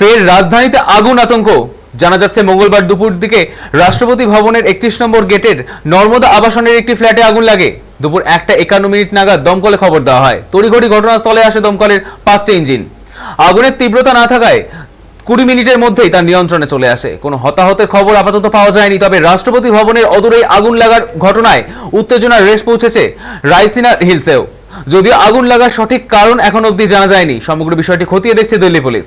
ফের রাজধানীতে আগুন আতঙ্ক। জানা যাচ্ছে, মঙ্গলবার দুপুর দিকে রাষ্ট্রপতি ভবনের একত্রিশ নম্বর গেটের নর্মদা আবাসনের একটি ফ্ল্যাটে আগুন লাগে। দুপুর একটা একান্ন মিনিট নাগাদ দমকলে খবর দেওয়া হয়। তড়িঘড়ি ঘটনাস্থলে আসে দমকলের পাঁচটি ইঞ্জিন। আগুনের তীব্রতা না থাকায় কুড়ি মিনিটের মধ্যেই তার নিয়ন্ত্রণে চলে আসে। কোনো হতাহতের খবর আপাতত পাওয়া যায়নি, তবে রাষ্ট্রপতি ভবনের অদূরেই আগুন লাগার ঘটনায় উত্তেজনার রেশ পৌঁছেছে রাইসিনা হিলসেও। যদিও আগুন লাগার সঠিক কারণ এখন অবধি জানা যায়নি, সমগ্র বিষয়টি খতিয়ে দেখছে দিল্লি পুলিশ।